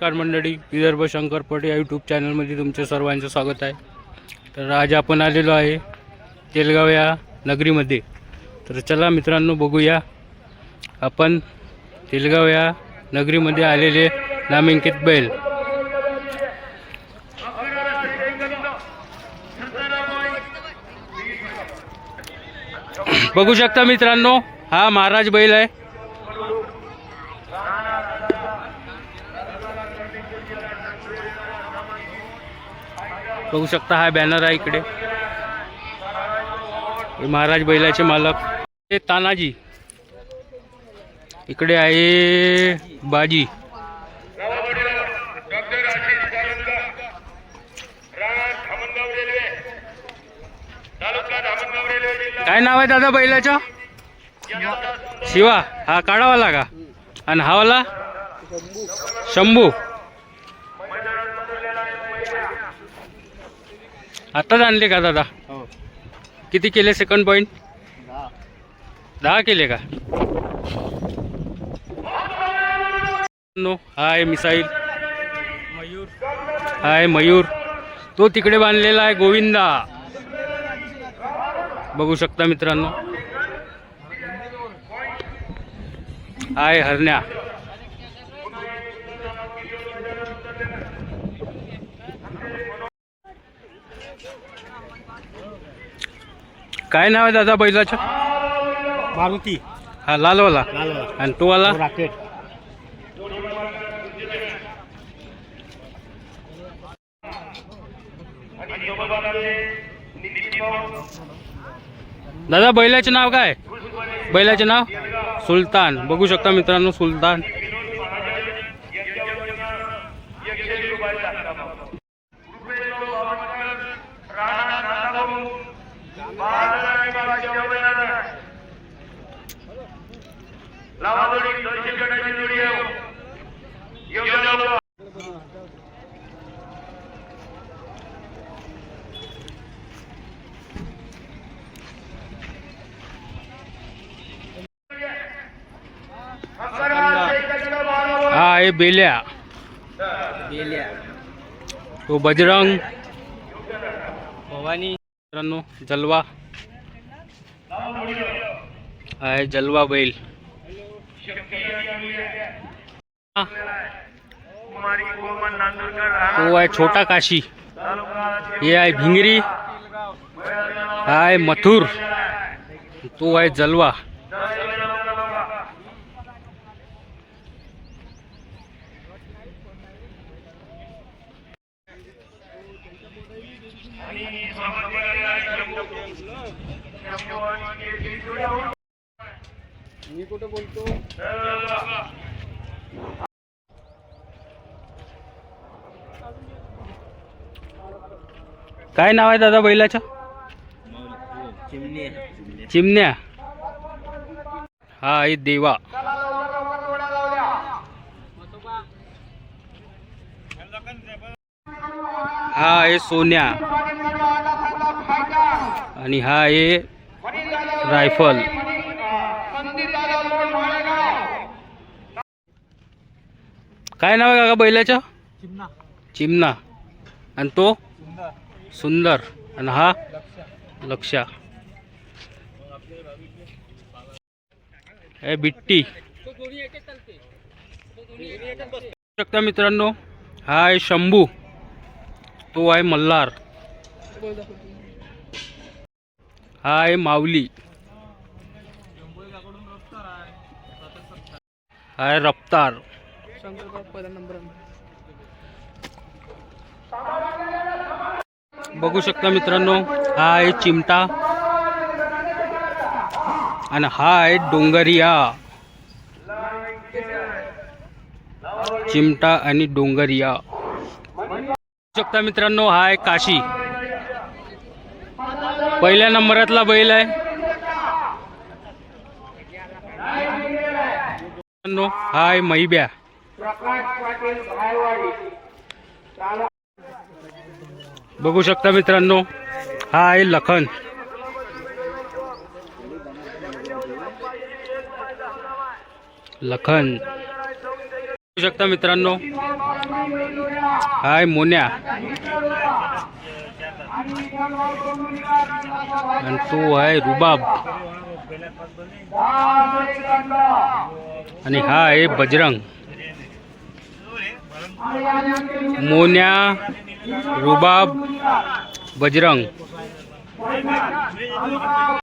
नमस्कार मंडळी विदर्भ शंकरपट या यूट्यूब चॅनलमध्ये तुमचे सर्वांचं स्वागत आहे. तर आज आपण आलेलो आहे तेलगाव या नगरीमध्ये. तर चला मित्रांनो बघूया. आपण तेलगाव या नगरीमध्ये आलेले नामांकित बैल. बघू शकता मित्रांनो हा महाराज बैल आहे. बघू शकता हा बॅनर आहे इकडे. महाराज बैलाचे मालक. हे तानाजी. इकडे आहे बाजी. काय नाव आहे दादा बैलाचं? शिवा. हा काढावाला का आणि हा वाला? शंभू. आताच आणले का दादा? किती केले सेकंड पॉईंट दहा. केले का? No. Hi missile. Mayur hi Mayur. तो तिकडे बांधलेला आहे गोविंदा. बघू शकता मित्रांनो. हाय हरण्या. काय नाव आहे दादा बैलाचं? मारुती. हा लालवाला. लालवा आणि तो वाला राकेट. दादा बैलाचे नाव काय? बैलाचे नाव? सुलतान. बघू शकता मित्रांनो सुलतान. हा आहे बेल्या तो बजरंग भवानी मित्रांनो जलवा आहे जलवा बैल हा. तो आहे छोटा काशी. हे आहे भिंगरी. हा आहे मथुर. तो आहे जलवा. मी कुठं बोलतो काय नाव आहे दादा बैलाचं? चिमण्या. हा आहे देवा. हा आहे सोन्या. आणि हा आहे रायफल. काय नाव आहे काका बैलाचं? चिमणा. आणि तो? सुंदर. आणि हा लक्षा हे बिट्टी. शकता मित्रांनो? हा आहे शंभू. तो आहे मल्हार. हा आहे माऊली. हा आहे रफ्तार. बघू शकता मित्रांनो हा आहे चिमटा आणि हा आहे डोंगरिया. चिमटा आणि डोंगरिया. बघू शकता मित्रांनो हा आहे काशी. पहिल्या नंबरातला बैल आहे. मित्रांनो, हा आहे मैब्या. बघू शकता मित्रांनो हा आहे लखन लखन बघू शकता मित्रांनो हाय मोन्या आणि तो आहे रुबाब आणि हा आहे बजरंग मोन्या রুবাব বজরং